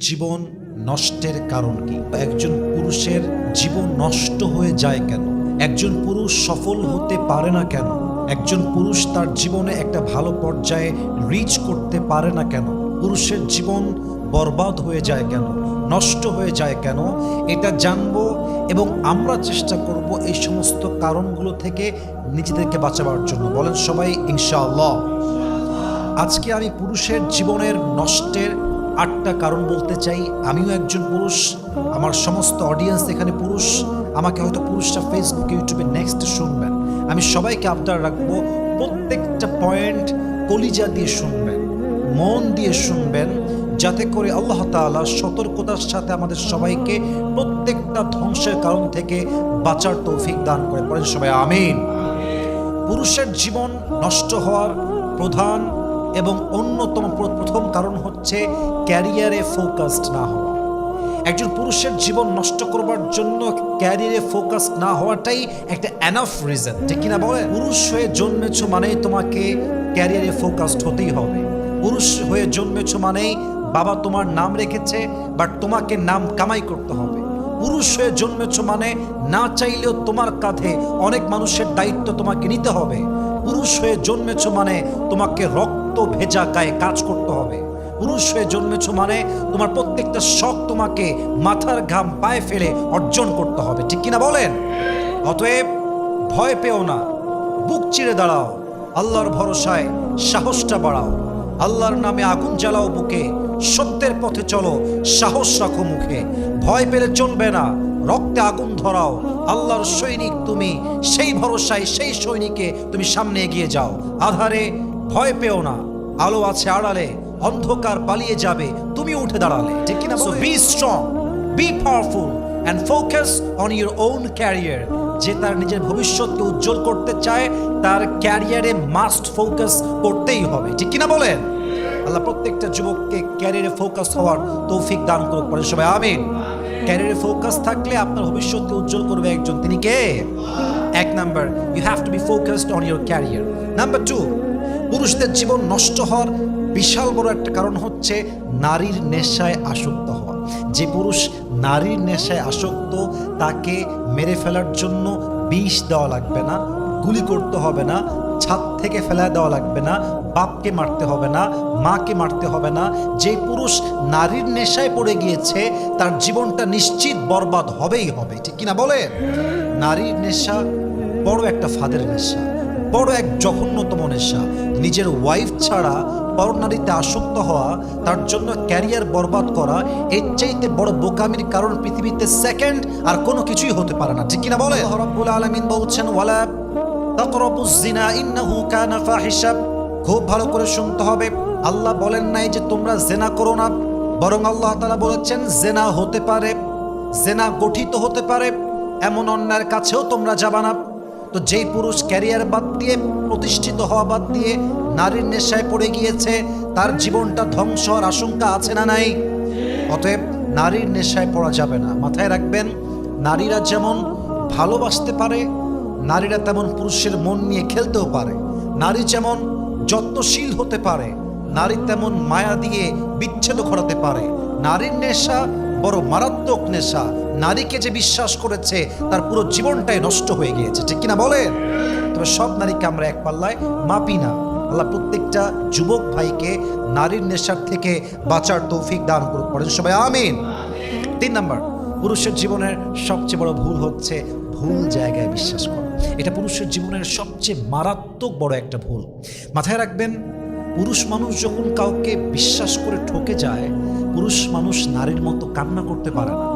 জীবন নষ্টের কারণ কি? একজন পুরুষের জীবন নষ্ট হয়ে যায় কেন? একজন পুরুষ সফল হতে পারে না কেন? একজন পুরুষ তার জীবনে একটা ভালো পর্যায়ে রিচ করতে পারে না কেন? পুরুষের জীবন বরবাদ হয়ে যায় কেন? নষ্ট হয়ে যায় কেন? এটা জানব এবং আমরা চেষ্টা করব এই সমস্ত কারণগুলো থেকে নিজেদেরকে বাঁচাবার জন্য। বলেন সবাই, ইনশাআল্লাহ। আজকে আমি পুরুষের জীবনের নষ্টের আটটা কারণ বলতে চাই। আমিও একজন পুরুষ, আমার সমস্ত অডিয়েন্স এখানে পুরুষ। আমাকে হয়তো পুরুষরা ফেসবুক ইউটিউবে নেক্সট শুনবেন। আমি সবাইকে আবদার রাখব, প্রত্যেকটা পয়েন্ট কলিজা দিয়ে শুনবেন, মন দিয়ে শুনবেন, যাতে করে আল্লাহ তাআলা সতর্কতার সাথে আমাদের সবাইকে প্রত্যেকটা ধ্বংসের কারণ থেকে বাঁচার তৌফিক দান করে। পড়েন সবাই, আমিন। পুরুষের জীবন নষ্ট হওয়ার প্রধান এবং অন্যতম প্রথম কারণ হচ্ছে ক্যারিয়ারে ফোকাসড না হওয়া। একজন পুরুষের জীবন নষ্ট করবার জন্য ক্যারিয়ারে ফোকাস না হওয়াটাই একটা অ্যানাফ রিজন যে কিনা বলে পুরুষ হয়ে জন্মেছ মানেই তোমাকে ক্যারিয়ারে ফোকাসড হতেই হবে। পুরুষ হয়ে জন্মেছ মানেই বাবা তোমার নাম রেখেছে বাট তোমাকে নাম কামাই করতে হবে। পুরুষ হয়ে জন্মেছ মানে না চাইলেও তোমার কাঁধে অনেক মানুষের দায়িত্ব তোমাকে নিতে হবে। পুরুষ হয়ে জন্মেছ মানে তোমাকে রক্ত ভেজা গায়ে কাজ করতে হবে। পুরুষ হয়ে জন্মেছ মানে তোমার প্রত্যেকটা শখ তোমাকে মাথার ঘাম পায়ে ফেলে অর্জন করতে হবে। ঠিক কিনা বলেন? অতএব ভয় পেও না। বুক চিরে দাঁড়াও। আল্লাহর ভরসায় সাহসটা বাড়াও। আল্লাহর নামে আগুন জ্বালাও বুকে। সত্যের পথে চলো, সাহস রাখো মুখে। ভয় পেলে চলবে না। রক্তে আগুন ধরাও। আল্লাহর সৈনিক তুমি। সেই ভরসায় সেই সৈনিকে তুমি সামনে এগিয়ে যাও। আধারে ভয় পেও না। আলো আছে আড়ালে, অন্ধকার পালিয়ে যাবে তুমি উঠে দাঁড়ালে। ঠিক কিনা so be strong be powerful and focus on your own career যে তার নিজের ভবিষ্যৎকে উজ্জ্বল করতে চায়, তার ক্যারিয়ারে মাস্ট ফোকাস করতেই হবে। ঠিক কিনা বলেন? আল্লাহ প্রত্যেকটা যুবককে ক্যারিয়ারে ফোকাস হওয়ার তৌফিক দান করুক পরে সবাই, আমিন। ক্যারিয়ারে ফোকাস থাকলে আপনার ভবিষ্যৎকে উজ্জ্বল করবে একজন। তিনি কে? এক number you have to be focused on your career number two পুরুষদের জীবন নষ্ট হওয়ার বিশাল বড় একটা কারণ হচ্ছে নারীর নেশায় আসক্ত হওয়া। যে পুরুষ নারীর নেশায় আসক্ত, তাকে মেরে ফেলার জন্য বিষ দেওয়া লাগবে না, গুলি করতে হবে না, ছাদ থেকে ফেলা দেওয়া লাগবে না, বাপকে মারতে হবে না, মাকে মারতে হবে না। যে পুরুষ নারীর নেশায় পড়ে গিয়েছে, তার জীবনটা নিশ্চিত বরবাদ হবেই হবে। ঠিক কিনা বলে নারীর নেশা বড় একটা ফাদের নেশা। বড় এক জঘন্যতম নেশা। নিজের ওয়াইফ ছাড়া পরনারীতে আসক্ত হওয়া, তার জন্য ক্যারিয়ার বরবাদ করা, এর চাইতে বড় বোকামির কারণ পৃথিবীতে সেকেন্ড আর কোনো কিছুই হতে পারে না। ঠিক কিনা বলে রব্বুল আলামিন বলছেন, ওয়ালা তাকরাবুজ জিনা ইন্নাহু কানা ফাহিশা। খুব ভালো করে শুনতে হবে। আল্লাহ বলেন নাই যে তোমরা জেনা করো না। বরং আল্লাহ তাআলা বলেছেন, জেনা হতে পারে, জেনা গঠিত হতে পারে। এমন অন্যায়ের কাছেও তোমরা যাবা না। তো যেই পুরুষ ক্যারিয়ার বাদ দিয়ে, প্রতিষ্ঠিত হওয়া বাদ দিয়ে নারীর নেশায় পড়ে গিয়েছে, তার জীবনটা ধ্বংস হওয়ার আশঙ্কা আছে না নাই? অতএব নারীর নেশায় পড়া যাবে না। মাথায় রাখবেন, নারীরা যেমন ভালোবাসতে পারে, নারীরা তেমন পুরুষের মন নিয়ে খেলতেও পারে। নারী যেমন যত্নশীল হতে পারে, নারী তেমন মায়া দিয়ে বিচ্ছেদ ঘটাতে পারে। নারীর নেশা বড় মারাত্মক নেশা। নারীকে যে বিশ্বাস করেছে, তার পুরো জীবনটাই নষ্ট হয়ে গিয়েছে। ঠিক কিনা বলেন? তবে সব নারীকে আমরা এক পাল্লায় মাপি না। আল্লাহ প্রত্যেকটা যুবক ভাইকে নারীর নেশার থেকে বাঁচার তৌফিক দান করুক। পড়েন সবাই, আমিন। তিন নাম্বার, পুরুষের জীবনের সবচেয়ে বড় ভুল হচ্ছে ভুল জায়গায় বিশ্বাস করা। এটা পুরুষের জীবনের সবচেয়ে মারাত্মক বড় একটা ভুল। মাথায় রাখবেন, পুরুষ মানুষ যখন কাউকে বিশ্বাস করে ঠকে যায় পুরুষ মানুষ নারীর মতো কান্না করতে পারে না।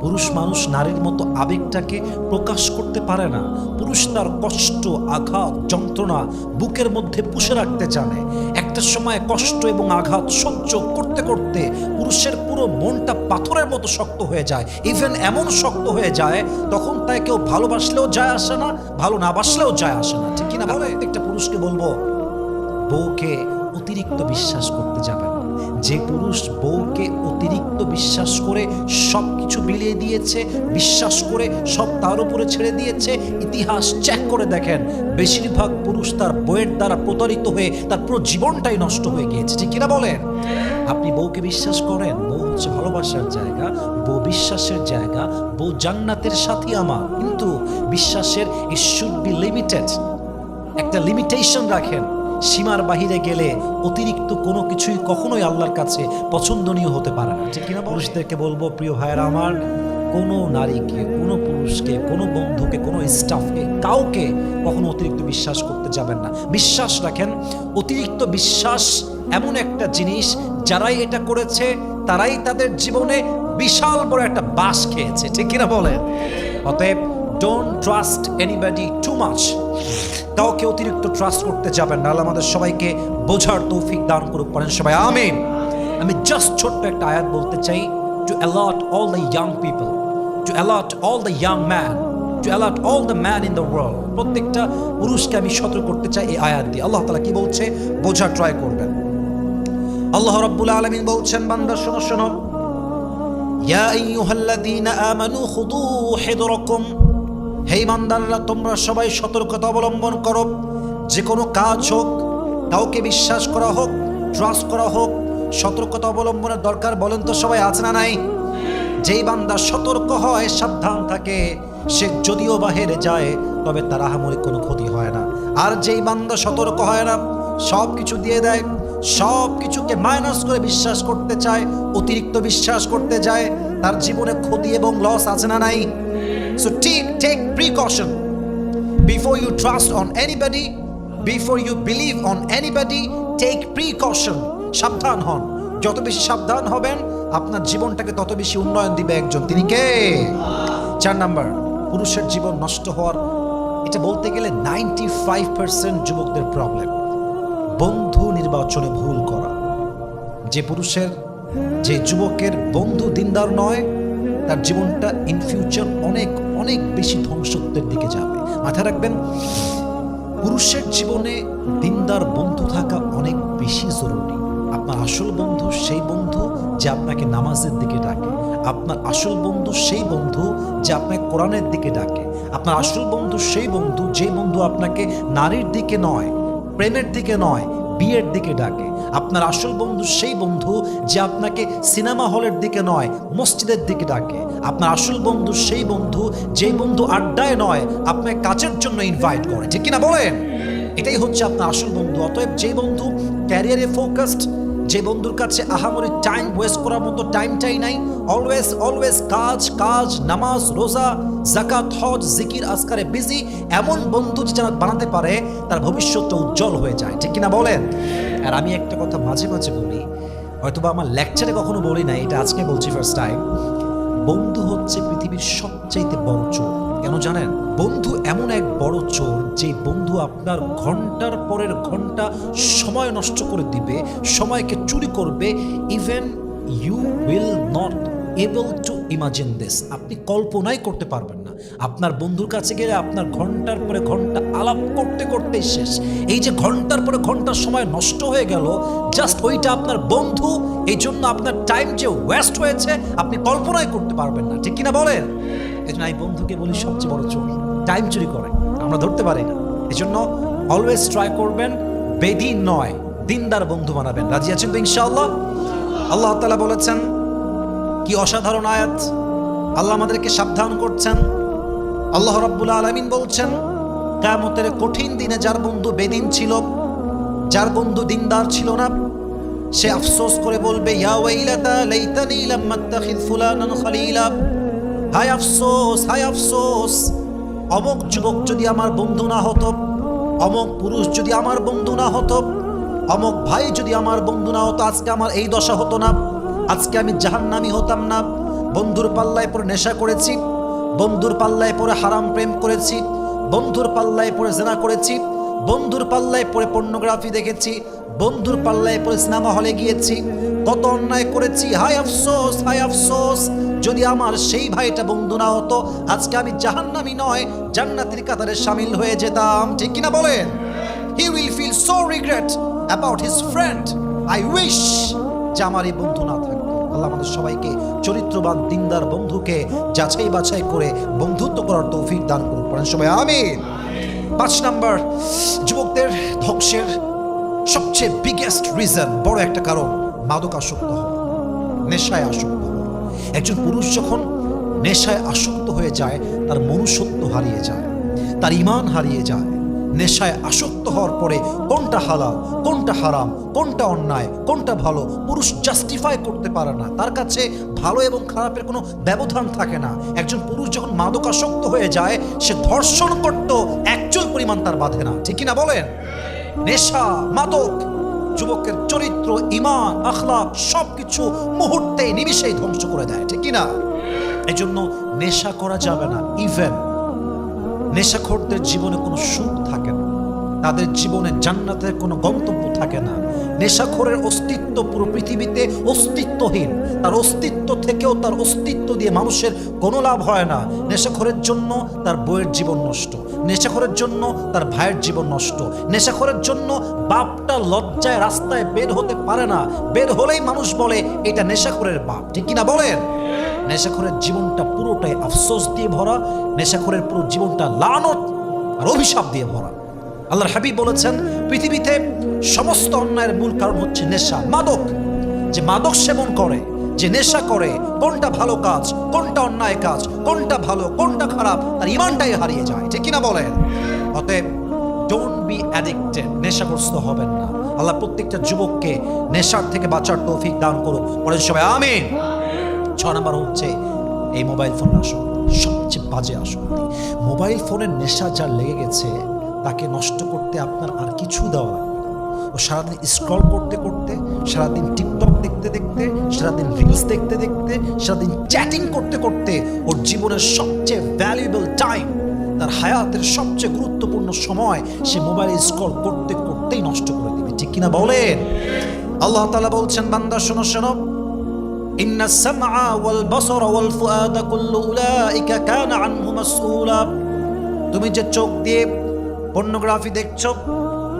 পুরুষ মানুষ নারীর মতো আবেগটাকে প্রকাশ করতে পারে না। পুরুষ তার কষ্ট, আঘাত, যন্ত্রণা বুকের মধ্যে পুষে রাখতে জানে। একটা সময় কষ্ট এবং আঘাত সহ্য করতে করতে পুরুষের পুরো মনটা পাথরের মতো শক্ত হয়ে যায়। ইভেন এমন শক্ত হয়ে যায়, তখন তাই কেউ ভালোবাসলেও যায় আসে না, ভালো না বাসলেও যায় আসে না। ঠিক কিনা বলে? একটা পুরুষকে বলব, বউকে অতিরিক্ত বিশ্বাস করতে যাবেন। যে পুরুষ বউকে অতিরিক্ত বিশ্বাস করে সব কিছু বিলিয়ে দিয়েছে, বিশ্বাস করে সব তার উপরে ছেড়ে দিয়েছে, ইতিহাস চেক করে দেখেন, বেশিরভাগ পুরুষ তার বইয়ের দ্বারা প্রতারিত হয়ে তার পুরো জীবনটাই নষ্ট হয়ে গিয়েছে, ঠিক কিনা বলেন? আপনি বউকে বিশ্বাস করেন, বউ হচ্ছে ভালোবাসার জায়গা, বউ বিশ্বাসের জায়গা, বউ জান্নাতের সাথী আমার, কিন্তু বিশ্বাসের ইট শুড বি লিমিটেড একটা লিমিটেশন রাখেন। সীমার বাহিরে গেলে অতিরিক্ত কোনো কিছুই কখনোই আল্লাহর কাছে পছন্দনীয় হতে পারে না। ঠিক কিনা পুরুষদেরকে বলব, প্রিয় ভাইয়েরা আমার, কোনো নারীকে, কোনো পুরুষকে, কোনো বন্ধুকে, কোনো স্টাফকে কাউকে কখনো অতিরিক্ত বিশ্বাস করতে যাবেন না। বিশ্বাস রাখেন, অতিরিক্ত বিশ্বাস এমন একটা জিনিস, যারাই এটা করেছে, তারাই তাদের জীবনে বিশাল বড় একটা বাস খেয়েছে। ঠিক কিনা বলেন? অতএব don't trust anybody too much কাউকে অতিরিক্ত ট্রাস্ট করতে যাবেন না। আল্লাহ আমাদের সবাইকে বোঝার তৌফিক দান করুক। পারেন সবাই, আমিন। আমি জাস্ট ছোট্ট একটা আয়াত বলতে চাই। To a lot all the young people to a lot all the young man to a lot all the man in the world প্রত্যেকটা পুরুষকে আমি সতর্ক করতে চাই এই আয়াত দিয়ে। আল্লাহ তালা কি বলছে? বোঝা ট্রাই করবেন। আল্লাহ রাব্বুল আলামিন বলছেন, বান্দা, শোনো শোনো। ইয়া আইয়ুহাল্লাযীনা আমানু খুদু হিদরাকুম। হে ইমানদাররা, তোমরা সবাই সতর্কতা অবলম্বন করো। যে কোনো কাজ হোক, কাউকে বিশ্বাস করা হোক ট্রাস্ট করা হোক, সতর্কতা অবলম্বনের দরকার বলেন তো সবাই আছে না নাই? যেই বান্দা সতর্ক হয়, সাবধান থাকে, সে যদিও বাহিরে যায়, তবে তার আহামরি কোনো ক্ষতি হয় না। আর যেই বান্দা সতর্ক হয় না সব কিছু দিয়ে দেয় সব কিছুকে মাইনাস করে বিশ্বাস করতে চায়, অতিরিক্ত বিশ্বাস করতে যায় তার জীবনে ক্ষতি এবং লস আছে না নাই? So take take precaution before you trust on anybody before you believe on anybody take precaution সাবধান হন। যত বেশি সাবধান হবেন, আপনার জীবনটাকে তত বেশি উন্নয়ন দিবে একজন। তিনি কে? চার নাম্বার, পুরুষের জীবন নষ্ট হওয়ার, এটা বলতে গেলে নাইনটি ফাইভ পার্সেন্ট যুবকদের প্রবলেম বন্ধু নির্বাচনে ভুল করা। যে পুরুষের যে যুবকের বন্ধু দিনদার নয়, তার জীবনটা ইন ফিউচার অনেক অনেক বেশি ধ্বংসত্বের দিকে যাবে। মাথায় রাখবেন, পুরুষের জীবনে দিনদার বন্ধু থাকা অনেক বেশি জরুরি। আপনার আসল বন্ধু সেই বন্ধু যে আপনাকে নামাজের দিকে ডাকে। আপনার আসল বন্ধু সেই বন্ধু যে আপনাকে কোরআনের দিকে ডাকে। আপনার আসল বন্ধু সেই বন্ধু যে বন্ধু আপনাকে নারীর দিকে নয়, প্রেমের দিকে নয়, বিয়ের দিকে ডাকে। আপনার আসল বন্ধু সেই বন্ধু যে আপনাকে সিনেমা হলের দিকে নয়, মসজিদের দিকে ডাকে। আপনার আসল বন্ধু সেই বন্ধু যেই বন্ধু আড্ডায় নয়, আপনাকে কাজের জন্য ইনভাইট করে। ঠিক কিনা বলেন? এটাই হচ্ছে আপনার আসল বন্ধু। অতএব যে বন্ধু ক্যারিয়ারে ফোকাসড যে বন্ধুর কাছে আহামরি টাইম ওয়েস্ট করার মতো টাইমটাই নাই অলওয়েজ অলওয়েজ কাজ কাজ, নামাজ, রোজা জাকাত হজ, জিকির, আজকারে বিজি এমন বন্ধু যে যারা বানাতে পারে, তার ভবিষ্যৎটা উজ্জ্বল হয়ে যায়। ঠিক কিনা বলেন? আর আমি একটা কথা মাঝে মাঝে বলি, হয়তোবা আমার লেকচারে কখনো বলি না এটা আজকে বলছি ফার্স্ট টাইম বন্ধু হচ্ছে পৃথিবীর সবচাইতে বড় চোর। কেন জানেন? বন্ধু এমন এক বড় চোর, যে বন্ধু আপনার ঘণ্টার পরের ঘণ্টা সময় নষ্ট করে দিবে, সময়কে চুরি করবে even you will not able to imagine this আপনি কল্পনাই করতে পারবেন না। আপনার বন্ধুর কাছে গেলে আপনার ঘণ্টার পরে ঘণ্টা আলাপ করতে করতেই শেষ। এই যে ঘণ্টার পরে ঘণ্টার সময় নষ্ট হয়ে গেল জাস্ট ওইটা আপনার বন্ধু এই জন্য আপনার টাইম যে ওয়েস্ট হয়েছে, আপনি কল্পনাই করতে পারবেন না। ঠিক কিনা বলেন? এই জন্য আমি বন্ধুকে বলি, সবচেয়ে বড় চোর। টাইম চুরি করে আমরা ধরতে পারি না। এই জন্য অলওয়েজ ট্রাই করবেন। বেদিন নয়, দিনদার বন্ধু বানাবেন। রাজি আছেন তো ইনশাআল্লাহ? আল্লাহ তালা বলেছেন কি অসাধারণ আয়াত? আল্লাহ আমাদেরকে সাবধান করছেন। আল্লাহ রাব্বুল আলামিন বলছেন, কিয়ামতের কঠিন দিনে যার বন্ধু বেদিন ছিল, যার বন্ধু দিনদার ছিল না, সে আফসোস করে বলবে হায় আফসোস হায় আফসোস, অমক যুবক যদি আমার বন্ধু না হতো, অমক পুরুষ যদি আমার বন্ধু না হতো, অমক ভাই যদি আমার বন্ধু না হতো, আজকে আমার এই দশা হতো না। আজকে আমি জাহান্নামি হতাম না। বন্ধুর পাল্লায় পরে নেশা করেছি। বন্ধুর পাল্লায় পরে হারাম প্রেম করেছি। বন্ধুর পাল্লায় পরে জেনা করেছি। বন্ধুর পাল্লায় পরে পর্নোগ্রাফি দেখেছি। বন্ধুর পাল্লায় পরে সিনেমা হলে গিয়েছি। কত অন্যায় করেছি। হায় আফসোস হায় আফসোস। যদি আমার সেই ভাইটা বন্ধু না হতো, আজকে আমি জাহান্নামি নয়, জান্নাতের কাতারে সামিল হয়ে যেতাম। ঠিক কিনা বলেন? He will feel so regret about his friend I wish যে আমার এই বন্ধু না আল্লাহ আমাদের সবাইকে চরিত্রবান, দিনদার বন্ধুকে যাচাই বাছাই করে বন্ধুত্ব করার তৌফিক দান করুন পড়েন সবাই, আমিন। পাঁচ নাম্বার, যুবকদের ধ্বংসের সবচেয়ে বিগেস্ট রিজন বড় একটা কারণ মাদক আসক্ত নেশায় আসক্ত একজন পুরুষ যখন নেশায় আসক্ত হয়ে যায়, তার মনুষ্যত্ব হারিয়ে যায়, তার ইমান হারিয়ে যায় নেশায় আসক্ত হওয়ার পরে কোনটা হালাল, কোনটা হারাম, কোনটা অন্যায়, কোনটা ভালো, পুরুষ জাস্টিফাই করতে পারে না। তার কাছে ভালো এবং খারাপের কোনো ব্যবধান থাকে না। একজন পুরুষ যখন মাদক আসক্ত হয়ে যায়, সে ধর্ষণ করত একচুল পরিমাণ তার বাঁধে না। ঠিক কিনা বলেন? নেশা, মাদক, যুবকের চরিত্র ইমান আখলাক সবকিছু মুহূর্তে নিমিশেই ধ্বংস করে দেয়। ঠিক কিনা? এই জন্য নেশা করা যাবে না ইভেন নেশাখোরদের জীবনে কোনো সুখ থাকে না। তাদের জীবনে জান্নাতের কোনো গন্তব্য থাকে না। নেশাখোরের অস্তিত্ব পুরো পৃথিবীতে অস্তিত্বহীন। তার অস্তিত্ব থেকেও তার অস্তিত্ব দিয়ে মানুষের কোনো লাভ হয় না। নেশাখোরের জন্য তার বইয়ের জীবন নষ্ট। নেশাখোরের জন্য তার ভাইয়ের জীবন নষ্ট। নেশাখোরের জন্য বাপটা লজ্জায় রাস্তায় বের হতে পারে না। বের হলেই মানুষ বলে, এটা নেশাখোরের বাপ। ঠিক কিনা বলেন? নেশাখোরের জীবনটা পুরোটাই আফসোস দিয়ে ভরা, নেশাখোরের পুরো জীবনটা লানত আর অভিশাপ দিয়ে ভরা। আল্লাহর হাবিব বলেছেন, পৃথিবীতে সমস্ত অন্যায়ের মূল কারণ হচ্ছে নেশা, মাদক। যে মাদক সেবন করে, যে নেশা করে, কোনটা ভালো কাজ, কোনটা অন্যায় কাজ, কোনটা ভালো, কোনটা খারাপ, তার ইমানটাই হারিয়ে যায়। ঠিক কিনা বলেন? অতএব ডোন্ট বি অ্যাডিক্টেড নেশাগ্রস্ত হবেন না। আল্লাহ প্রত্যেকটা যুবককে নেশার থেকে বাঁচার তৌফিক দান করুক পরের সবাই, আমিন। ছ নম্বর হচ্ছে, এই মোবাইল ফোন আসক্তি সবচেয়ে বাজে আসক্তি। মোবাইল ফোনের নেশা যার লেগে গেছে, তাকে নষ্ট করতে আপনার আর কিছু দেওয়া লাগবে ও সারাদিন স্ক্রল করতে করতে, সারাদিন টিকটক দেখতে দেখতে, সারাদিন রিলস দেখতে দেখতে, সারাদিন চ্যাটিং করতে করতে, ওর জীবনের সবচেয়ে ভ্যালুয়েবল টাইম তার হায়াতের সবচেয়ে গুরুত্বপূর্ণ সময়, সে মোবাইল স্ক্রল করতে করতেই নষ্ট করে দিবে। ঠিক কিনা বলেন? আল্লাহ তালা বলছেন, বান্দা, শোনো শোনো। ইন্না সামআ ওয়াল বসর ওয়াল ফুআদা কুল্লু উলাইকা কানা আনহু মাসউলা। তুমি যে চোখ দিয়ে পর্নোগ্রাফি দেখছ,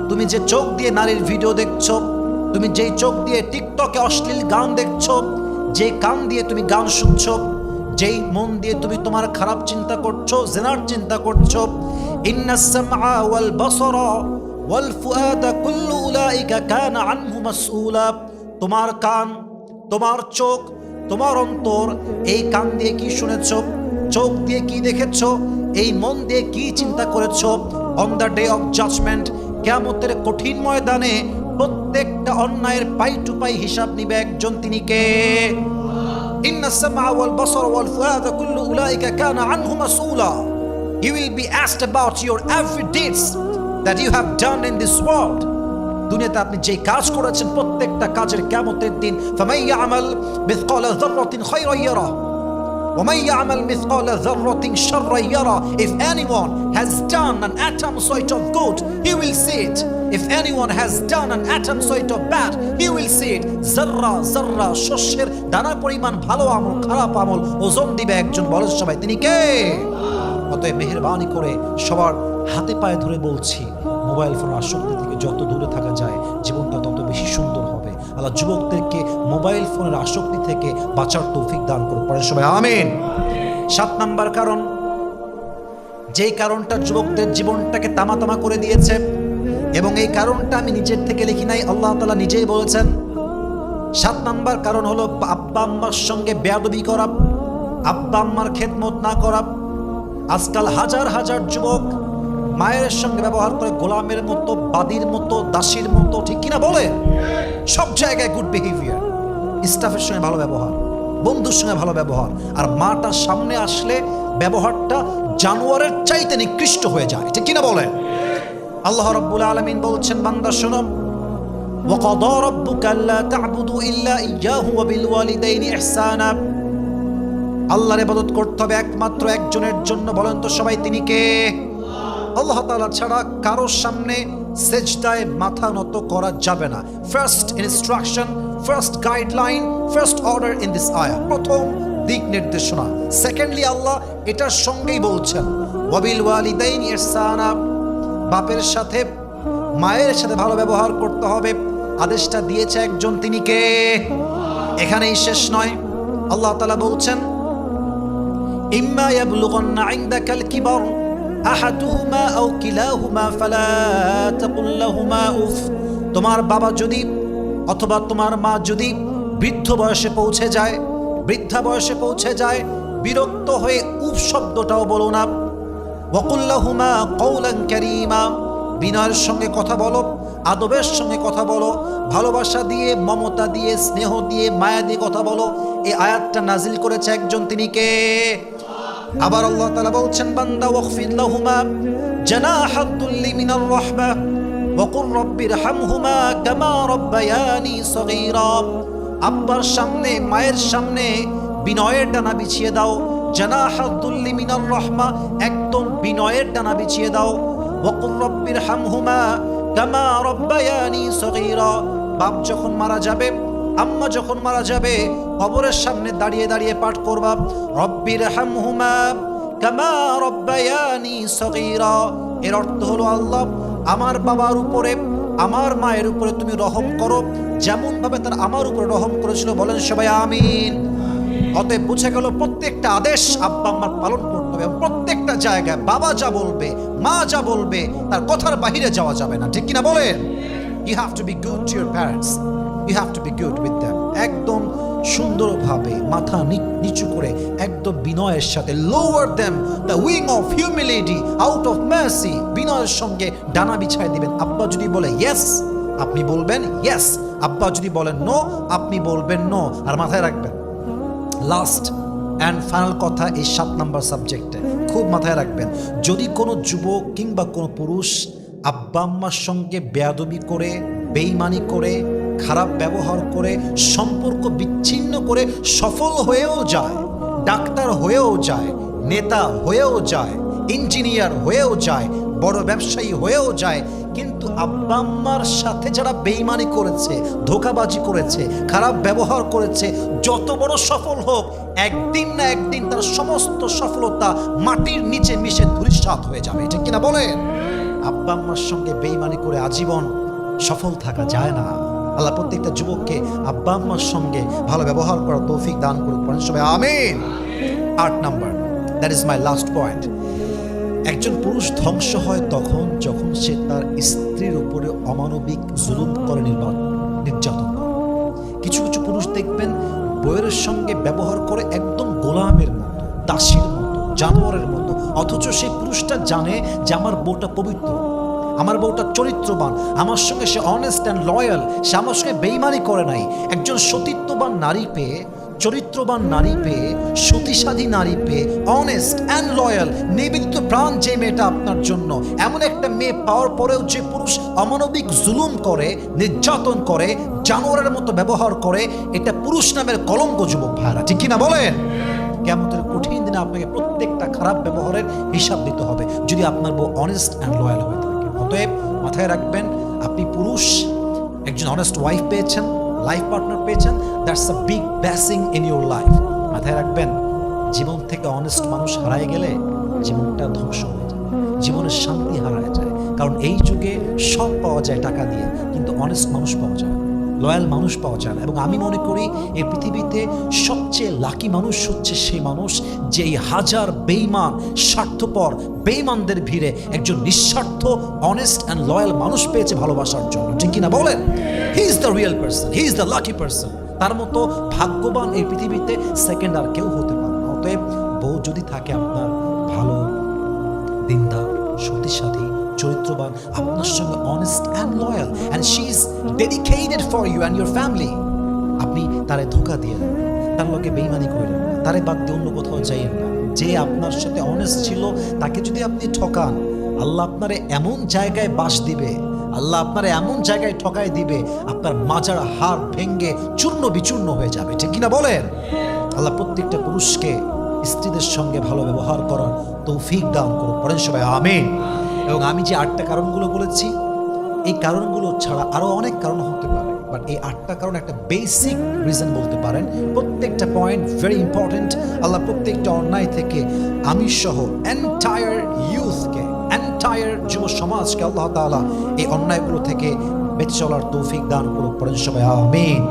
তুমি যে চোখ দিয়ে নারীর ভিডিও দেখছ, তুমি যেই চোখ দিয়ে টিকটকে অশ্লীল গান দেখছ, যে কান দিয়ে তুমি গান শুনছো, যেই মন দিয়ে তুমি তোমার খারাপ চিন্তা করছ, জেনার চিন্তা করছ, ইন্না সামআ ওয়াল বসর ওয়াল ফুআদা কুল্লু উলাইকা কানা আনহু মাসউলা। তোমার কান তোমার চোখ, তোমার অন্তর, এই কান দিয়ে কি শুনেছ? চোখ দিয়ে কি দেখেছ? এই মন দিয়ে কি চিন্তা করেছ? On the day of judgement কেমতের কঠিন ময়দানে প্রত্যেকটা অন্যায়ের পাই টু পাই হিসাব নিবে একজন তিনি কে? ইন্না সামা ওয়াল বসর ওয়াল ফুয়াদ কুল্লু উলাইকা কানা আনহু মাসউলা। You will be asked about your every deeds that you have done in this world. দুনিয়াতে আপনি যে কাজ করেছেন প্রত্যেকটা কাজের কেমতের দিন فمن يعمل مثقال ذرة خيرا يره ومن يعمل مثقال ذرة شرا يره If anyone has done an atom sort of good he will see it If anyone has done an atom sort of bad he will see it জাররা জাররা শস্যের দানা পরিমাণ ভালো আমল খারাপ আমল ওজন দিবে একজন বলেন সবাই তিনি কে অতএব মেহরবানি করে সবার হাতে পায়ে ধরে বলছি মোবাইল ফোন আসক্তি থেকে যত দূরে থাকা যায়, জীবনটা তত বেশি সুন্দর হবে। আল্লাহ যুবকদেরকে মোবাইল ফোনের আসক্তি থেকে বাঁচার তৌফিক দান করুন। পরে সবাই, আমিন। সাত নাম্বার কারণ, যেই কারণটা যুবকদের জীবনটাকে তামাতামা করে দিয়েছে, এবং এই কারণটা আমি নিজের থেকে লিখি নাই, আল্লাহ তালা নিজেই বলেছেন, সাত নাম্বার কারণ হলো আব্বা আম্মার সঙ্গে বেয়াদবি করা, আব্বা আম্মার খেদমত না করা। আজকাল হাজার হাজার যুবক মায়ের সঙ্গে ব্যবহার করে গোলামের মতো বাদির মতো দাসীর মতো ঠিক কিনা বলে সব জায়গায় গুড বিহেভিয়ার স্টাফের সঙ্গে ভালো ব্যবহার বন্ধুর সঙ্গে ভালো ব্যবহার আর মাটা সামনে আসলে ব্যবহারটা জানোয়ারের চাইতে নিকৃষ্ট হয়ে যায় ঠিক কিনা বলে আল্লাহ রব্বুল আলমিন বলছেন বান্দা শোনো وقضى ربك ألا تعبدوا إلا إياه وبالوالدين إحسانا আল্লাহর ইবাদত করতে হবে একমাত্র একজনের জন্য বলেন তো সবাই তিনি কে আল্লাহ তালা ছাড়া কারোর সামনে সেজদায় মাথা নত করা যাবে না। First instruction first guideline first order in this আয়া প্রথম দিক নির্দেশনা। সেকেন্ডলি আল্লাহ এটার সঙ্গেই বলছেন ওয়ালিদাইন ইহসানা। বাপের সাথে, মায়ের সাথে ভালো ব্যবহার করতে হবে। আদেশটা দিয়েছে একজন তিনি কে? এখানেই শেষ নয়। আল্লাহ তালা বলছেন, ইম্মা ইয়াবলুগান্না ইনদাকাল কিবার। আহাদুহুমা আও কিলাহুমা ফালা তাকুল লাহুমা উফ, তোমার বাবা যদি অথবা তোমার মা যদি বৃদ্ধ বয়সে পৌঁছে যায়, বৃদ্ধা বয়সে পৌঁছে যায়, বিরক্ত হয়ে উফ শব্দটাও বলো না। ওয়াকুল্লাহুমা কৌলান কারীমা, বিনয়ের সঙ্গে কথা বলো, আদবের সঙ্গে কথা বলো, ভালোবাসা দিয়ে, মমতা দিয়ে, স্নেহ দিয়ে, মায়া দিয়ে কথা বলো। এই আয়াতটা নাজিল করেছে একজন, তিনি কে? আবার আল্লাহ তাআলা বলছেন, বান্দা ওয়াকফির লাহুমা জানাহাদ্দুল্লি মিনার রাহমা ওয়াকুর রব্বির হামহুমা কামা রব্বায়ানি সগীরা। আব্বার সামনে, মায়ের সামনে বিনয়ের ডানা বিছিয়ে দাও জানাহাদ্দুল্লি মিনার রহমা, একদম বিনয়ের ডানা বিছিয়ে দাও ওয়াকুর রব্বির হামহুমা কামা রব্বায়ানি সগীরা। বাপ যখন মারা যাবে আম্মা যখন মারা যাবে কবরের সামনে দাঁড়িয়ে দাঁড়িয়ে পাঠ করবা রব্বির হামহুমা কামা রব্বায়ানি সগীরা। এর অর্থ হলো আল্লাহ আমার বাবার উপরে আমার মায়ের উপরে তুমি রহম করো যেমন ভাবে তার আমার উপরে রহম করেছিল। বলেন সবাই আমিন। অতএব বুঝে গেল প্রত্যেকটা আদেশ আব্বা আম্মার পালন করতে হবে প্রত্যেকটা জায়গায় বাবা যা বলবে মা যা বলবে তার কথার বাহিরে যাওয়া যাবে না। ঠিক কিনা বলেন? You have to be good to your parents you have to be good with them একদম সুন্দরভাবে মাথা নিচু করে একদম বিনয়ের সাথে lower them the wing of humility out of mercy বিনয়ের সঙ্গে ডানা বিছায় দিবেন। আব্বা যদি বলে ইয়েস আপনি বলবেন ইয়েস আব্বা যদি বলেন নো আপনি বলবেন নো আর মাথায় রাখবেন। লাস্ট অ্যান্ড ফাইনাল কথা এই সাত নাম্বার সাবজেক্টে খুব মাথায় রাখবেন। যদি কোনো যুবক কিংবা কোনো পুরুষ আব্বা আম্মার সঙ্গে বেয়াদবি করে, বেইমানি করে খারাপ ব্যবহার করে, সম্পর্ক বিচ্ছিন্ন করে সফল হয়েও যায়, ডাক্তার হয়েও যায়, নেতা হয়েও যায়, ইঞ্জিনিয়ার হয়েও যায়, বড় ব্যবসায়ী হয়েও যায়, কিন্তু আব্বা আম্মার সাথে যারা বেইমানি করেছে, ধোকাবাজি করেছে, খারাপ ব্যবহার করেছে, যত বড় সফল হোক, একদিন না একদিন তার সমস্ত সফলতা মাটির নিচে মিশে ধূলিসাৎ হয়ে যাবে। এটা কিনা বলেন? আব্বা আম্মার সঙ্গে বেইমানি করে আজীবন সফল থাকা যায় না। আল্লাহ প্রত্যেকটা যুবককে আব্বা আম্মার সঙ্গে ভালো ব্যবহার করার তৌফিক দান করুক, পড়েন সবাই, আমিন। আট number that is my last point একজন পুরুষ ধ্বংস হয় তখন যখন সে তার স্ত্রীর উপরে অমানবিক জুলুম করে নির্বাণ নির্যাতন করে। কিছু কিছু পুরুষ দেখবেন বইয়ের সঙ্গে ব্যবহার করে একদম গোলামের মতো, দাসীর মতো, জানোয়ারের মতো, অথচ সেই পুরুষটা জানে যে আমার বউটা পবিত্র। আমার বউটা চরিত্রবান, আমার সঙ্গে সে অনেস্ট অ্যান্ড লয়াল সে আমার সঙ্গে বেইমানি করে নাই। একজন সতীত্ববান নারী পেয়ে, চরিত্রবান নারী পেয়ে, সতীসাধী নারী পেয়ে অনেস্ট অ্যান্ড লয়াল নিবেদিত প্রাণ যে মেয়েটা আপনার জন্য, এমন একটা মেয়ে পাওয়ার পরেও যে পুরুষ অমানবিক জুলুম করে, নির্যাতন করে, জানোয়ারের মতো ব্যবহার করে, এটা পুরুষ নামের কলঙ্ক যুবক ভাইরা ঠিক কিনা বলেন? কেমতের কঠিন দিনে আপনাকে প্রত্যেকটা খারাপ ব্যবহারের হিসাব দিতে হবে, যদি আপনার বউ অনেস্ট অ্যান্ড লয়াল হয়ে অতএব মাথায় রাখবেন, আপনি পুরুষ, একজন অনেস্ট ওয়াইফ পেয়েছেন লাইফ পার্টনার পেয়েছেন that's a big blessing in your life মাথায় রাখবেন, জীবন থেকে অনেস্ট মানুষ হারায় গেলে জীবনটা ধ্বংস হয়ে যায়, জীবনের শান্তি হারায় যায়। কারণ এই যুগে সব পাওয়া যায় টাকা দিয়ে, কিন্তু অনেস্ট মানুষ পাওয়া যায় লয়াল মানুষ পাওয়া যায় না। এবং আমি মনে করি এই পৃথিবীতে সবচেয়ে লাকি মানুষ হচ্ছে সেই মানুষ যে হাজার বেইমান স্বার্থপর বেইমানদের ভিড়ে একজন নিঃস্বার্থ অনেস্ট অ্যান্ড লয়াল মানুষ পেয়েছে ভালোবাসার জন্য। ঠিক কিনা বলেন? He is the real person he is the lucky person তার মতো ভাগ্যবান এই পৃথিবীতে সেকেন্ড আর কেউ হতে পারে না। অতএব বউ যদি থাকে আপনার ভালো, দিনদার সতীসাথী চরিত্রবান, আপনার সঙ্গে honest and loyal and she is dedicated for you and your family আপনি তারে ধোকা দিয়ে তার লোকে বেইমানি করেন তারে বাদ দিয়ে অন্য কোথাও যাইয়েন না। যে আপনার সাথে অনেস্ট ছিল, তাকে যদি আপনি ঠকান, আল্লাহ আপনারে এমন জায়গায় বাস দিবে, আল্লাহ আপনার এমন জায়গায় ঠকায় দিবে, আপনার মাজার হার ভেঙ্গে চূর্ণ বিচূর্ণ হয়ে যাবে। ঠিক কিনা বলেন? আল্লাহ প্রত্যেকটা পুরুষকে স্ত্রীদের সঙ্গে ভালো ব্যবহার করার তৌফিক দান করুন। পড়েন সবাই, আমিন। এবং আমি যে আটটা কারণগুলো বলেছি, এই কারণগুলো ছাড়া আরও অনেক কারণ হতে পারে। বাট এই আটটা কারণ একটা বেসিক রিজন বলতে পারেন। প্রত্যেকটা পয়েন্ট ভেরি ইম্পর্টেন্ট আল্লাহ প্রত্যেকটা অন্যায় থেকে আমি সহ এন্টায়ার ইউথকে এন্টায়ার যুব সমাজকে আল্লাহ তাআলা এই অন্যায়গুলো থেকে বেঁচে চলার তৌফিক দান করুক। পড়েন সবাই, আমিন।